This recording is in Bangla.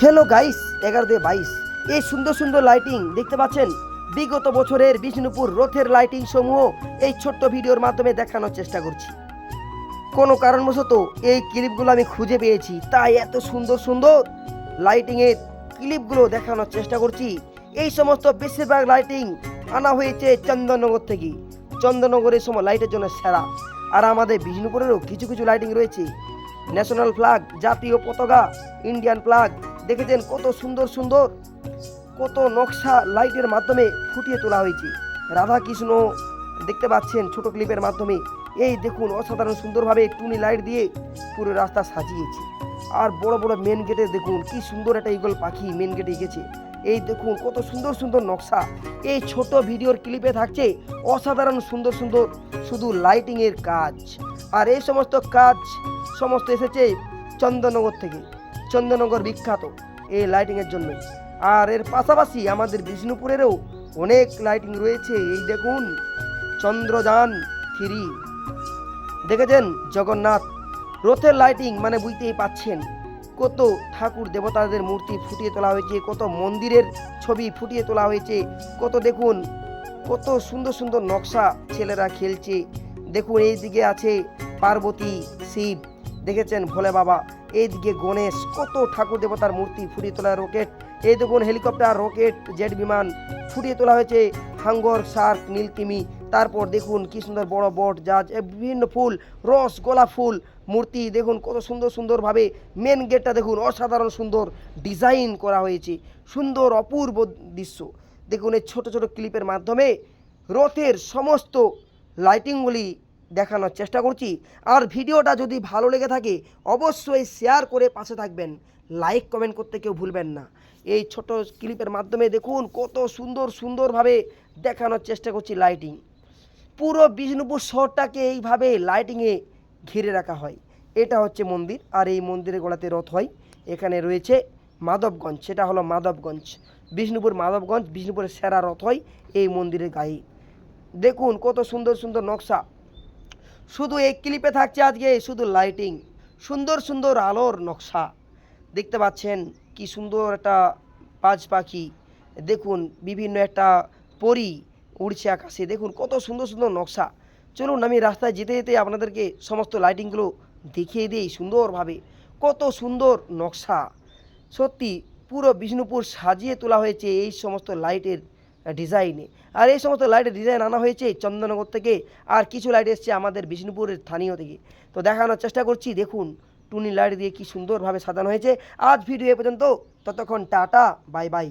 হ্যালো গাইস এগারো দিয়ে বাইশ। এই সুন্দর সুন্দর লাইটিং দেখতে পাচ্ছেন? বিগত বছরের বিষ্ণুপুর রথের লাইটিং সমূহ এই ছোট্ট ভিডিওর মাধ্যমে দেখানোর চেষ্টা করছি। কোনো কারণবশত এই ক্লিপগুলো আমি খুঁজে পেয়েছি। তাই এত সুন্দর সুন্দর লাইটিংয়ের ক্লিপগুলো দেখানোর চেষ্টা করছি। এই সমস্ত বেশিরভাগ লাইটিং আনা হয়েছে চন্দননগর থেকে। চন্দননগরের সময় লাইটের জন্য সেরা। আর আমাদের বিষ্ণুপুরেরও কিছু কিছু লাইটিং রয়েছে। ন্যাশনাল ফ্ল্যাগ জাতীয় পতাকা ইন্ডিয়ান ফ্ল্যাগ দেখেছেন কত সুন্দর সুন্দর, কত নকশা লাইটের মাধ্যমে ফুটিয়ে তোলা হয়েছে। রাধা কৃষ্ণ দেখতে পাচ্ছেন ছোট ক্লিপের মাধ্যমে। এই দেখুন, অসাধারণ সুন্দরভাবে টুনি লাইট দিয়ে পুরো রাস্তা সাজিয়েছে। আর বড় বড় মেন গেটে দেখুন, কি সুন্দর একটা ইগল পাখি মেন গেটে গেছে এই দেখুন, কত সুন্দর সুন্দর নকশা। এই ছোট ভিডিওর ক্লিপে থাকছে অসাধারণ সুন্দর সুন্দর শুধু লাইটিংয়ের কাজ। আর এই সমস্ত কাজ সমস্ত এসেছে চন্দননগর থেকে। চন্দননগর বিখ্যাত এই লাইটিংয়ের জন্য। আর এর পাশাপাশি আমাদের বিষ্ণুপুরেরও অনেক লাইটিং রয়েছে। এই দেখুন, চন্দ্রযান থ্রি। দেখেছেন? জগন্নাথ। রথের লাইটিং মানে বুঝতেই পাচ্ছেন কত ঠাকুর দেবতাদের মূর্তি ফুটিয়ে তোলা হয়েছে, কত মন্দিরের ছবি ফুটিয়ে তোলা হয়েছে, কত দেখুন, কত সুন্দর সুন্দর নকশা ছেলেরা খেলছে। দেখুন এই দিকে আছে পার্বতী, শিব। দেখেছেন? ভোলে বাবা। এইদিকে গণেশ, কত ঠাকুর দেবতার মূর্তি ফুটিয়ে তোলা রকেট। এই দেখুন হেলিকপ্টার, রকেট, জেট বিমান ফুটিয়ে তোলা হয়েছে। হাঙ্গর, শার্ক, নীলকিমি, তারপর দেখুন কি সুন্দর বড় বট, জাজ বিভিন্ন ফুল, রস, গোলাপ ফুল, মূর্তি, দেখুন কত সুন্দর সুন্দরভাবে। মেন গেটটা দেখুন, অসাধারণ সুন্দর ডিজাইন করা হয়েছে। সুন্দর, অপূর্ব দৃশ্য। দেখুন এই ছোটো ছোটো ক্লিপের মাধ্যমে রথের সমস্ত লাইটিংগুলি দেখানোর চেষ্টা করছি। আর ভিডিওটা যদি ভালো লেগে থাকে, অবশ্যই শেয়ার করে পাশে থাকবেন। লাইক কমেন্ট করতে কেউ ভুলবেন না। এই ছোট ক্লিপের মাধ্যমে দেখুন, কত সুন্দর, সুন্দরভাবে দেখানোর চেষ্টা করছি লাইটিং পুরো বিষ্ণুপুর শহরটাকে এইভাবে লাইটিংয়ে ঘিরে রাখা হয়। এটা হচ্ছে মন্দির, আর এই মন্দিরের গোড়াতে রথ হয়। এখানে রয়েছে মাধবগঞ্জ, সেটা হলো মাধবগঞ্জ। বিষ্ণুপুর মাধবগঞ্জ, বিষ্ণুপুরের সেরা রথ হয় এই মন্দিরের গায়ে। দেখুন, কত সুন্দর সুন্দর নকশা। শুধু এই ক্লিপে থাকছে আজকে, শুধু লাইটিং সুন্দর সুন্দর আলোর নকশা। দেখতে পাচ্ছেন কি সুন্দর একটা পাঁচ পাখি। দেখুন, বিভিন্ন একটা পরি উড়ছে আকাশে। দেখুন, কত সুন্দর সুন্দর নকশা। চলুন, আমি রাস্তায় যেতে যেতে আপনাদেরকে সমস্ত লাইটিংগুলো দেখিয়ে দিই সুন্দরভাবে। কত সুন্দর নকশা। সত্যি পুরো বিষ্ণুপুর সাজিয়ে তোলা হয়েছে এই সমস্ত লাইটের ডিজাইনে আর এই সমস্ত লাইটের ডিজাইন আনা হয়েছে চন্দননগর থেকে। আর কিছু লাইট এসছে আমাদের বিষ্ণুপুরের স্থানীয় থেকে। তো দেখানোর চেষ্টা করছি, দেখুন, টুনি লাইট দিয়ে কি সুন্দরভাবে সাজানো হয়েছে। আজ ভিডিও এ পর্যন্ত, ততক্ষণ টাটা বাই বাই